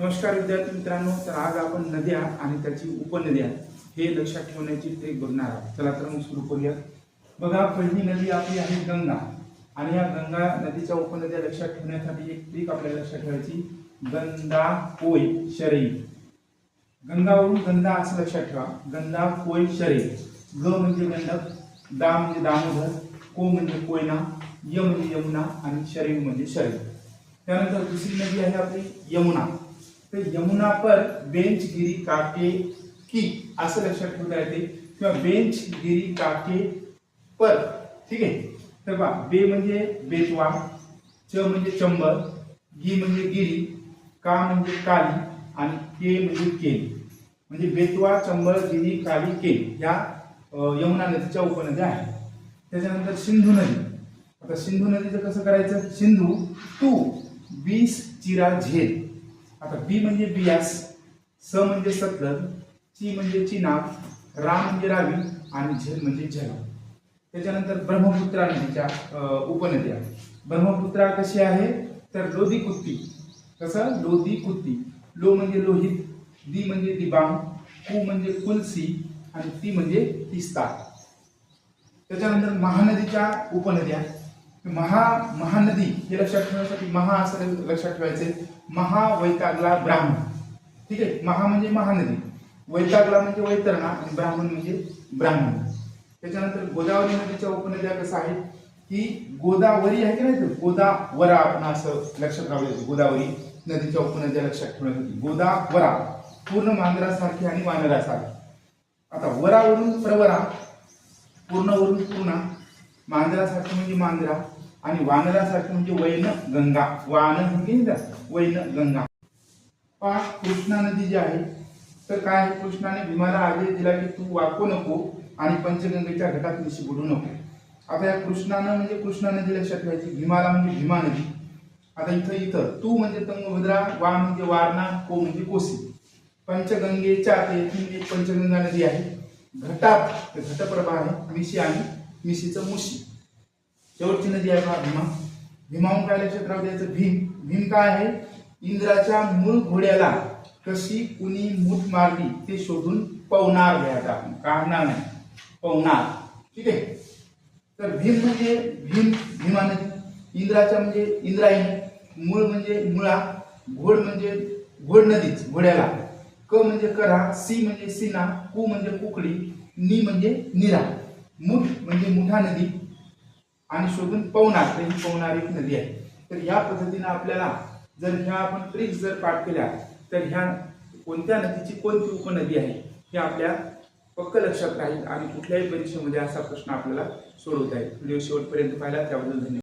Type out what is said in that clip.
नमस्कार विद्यार्थी मित्रांनो तर आज आपण नद्या आणि त्याची उपनद्या हे लक्षात ठेवण्याची ट्रिक बघणार आहोत. चला तर मग सुरू करूया बघा पहिली नदी आपली आहे गंगा. आणि या गंगा नदीच्या उपनद्या लक्षात ठेवण्यासाठी एक ट्रिक आपल्याला लक्षात ठेवायची. गंगा कोय शरई. गंगावरून गंगा असं लक्षात ठेवा. गंगा कोय शरई. ग म्हणजे गंडक दा म्हणजे दामोदर को म्हणजे कोयना य म्हणजे यमुना आणि शरीर म्हणजे शरीर त्यानंतर दुसरी नदी आहे आपली यमुना. तर यमुना पर बेंच गिरी काके की असं लक्षात ठेवता येते. किंवा बेंच गिरी काके पर ठीक आहे? तर बा बे म्हणजे बेतवा च म्हणजे चंबळ गी म्हणजे गिरी का म्हणजे काली आणि के म्हणजे केल. म्हणजे बेतवा चंबळ गिरी काली केल या यमुना नदीच्या उपनद्या आहेत. त्याच्यानंतर सिंधू नदी. आता सिंधू नदीचं कसं करायचं? सिंधू तू बीस चिरा झेल. आता बी म्हणजे बियास स म्हणजे सतलज ची म्हणजे चिनाब रा म्हणजे रावी आणि झेल म्हणजे झेल. त्याच्यानंतर ब्रह्मपुत्रा नदीच्या उपनद्या. ब्रह्मपुत्रा कशी आहे? तर लोधी कुत्ती. कसं? लोधी कुत्ती. लो म्हणजे लोहित दी म्हणजे दिबांग कु म्हणजे कुलसी आणि ती म्हणजे तिस्ता. त्याच्यानंतर महानदीच्या उपनद्या. महा महानदी हे लक्षात ठेवण्यासाठी महा असं लक्षात ठेवायचे. महा वैतागला ब्राह्मण. ठीक आहे? महा म्हणजे महानदी. वैतागला म्हणजे वैतरणा आणि ब्राह्मण म्हणजे ब्राह्मण. त्याच्यानंतर गोदावरी नदीच्या उपनद्या कसं आहे की गोदावरी आहे की नाही तर गोदावरा आपण असं लक्षात राहू गोदावरी नदीच्या उपनद्या लक्षात ठेवण्यासाठी. गोदावरा. पूर्ण मांजरासारखी आणि वानरासारखी. आता वरावरून प्रवरा पूर्णवरून पूर्णा. मांजरासाठी म्हणजे मांजरा आणि वानरासाठी म्हणजे वैन गंगा. वान म्हणजे वैन गंगा. पाच कृष्णा नदी जी आहे तर काय कृष्णाने भीमाला आदेश दिला की तू वाकू नको आणि पंचगंगेच्या घटात निशी बुडू नको. आता या कृष्णानं म्हणजे कृष्णा नदी लक्षात ठेवायची भीमाला म्हणजे भीमा नदी. आता इथं इथं. तू म्हणजे तंगभद्रा वा म्हणजे वारणा को म्हणजे कोसी. पंचगंगेच्या येथील एक पंचगंगा नदी आहे. घटात घटप्रभा आहे निशी आणि मिशीचं मुशी. शेवटची नदी आहे बघा भीमा. भीमाहून काय लक्षात राहू द्यायचं? भीम. भीम काय आहे? इंद्राच्या मूळ घोड्याला कशी कुणी मूठ मारली ते शोधून पवनार घ्यायचा आपण. काढणार नाही. पवनार. ठीक आहे? तर भीम म्हणजे भीम भीमा नदी. इंद्राच्या म्हणजे इंद्रायणी. मूळ म्हणजे मुळा. घोड म्हणजे घोड नदीच घोड्याला. क म्हणजे करा सी म्हणजे सीना. कु म्हणजे कुकडी. नी म्हणजे निरा. मुठ म्हणजे मुठा नदी आणि शोधून पवनार तर ही पवनार एक नदी आहे. तर ह्या पद्धतीनं आपल्याला जर ह्या आपण ट्रिक्स जर पाठ केल्या तर ह्या कोणत्या नदीची कोणती उपनदी आहे हे आपल्या पक्क लक्षात राहील आणि कुठल्याही परीक्षेमध्ये असा प्रश्न आपल्याला सोडवता येईल. व्हिडिओ शेवटपर्यंत पाहिला त्याबद्दल धन्यवाद.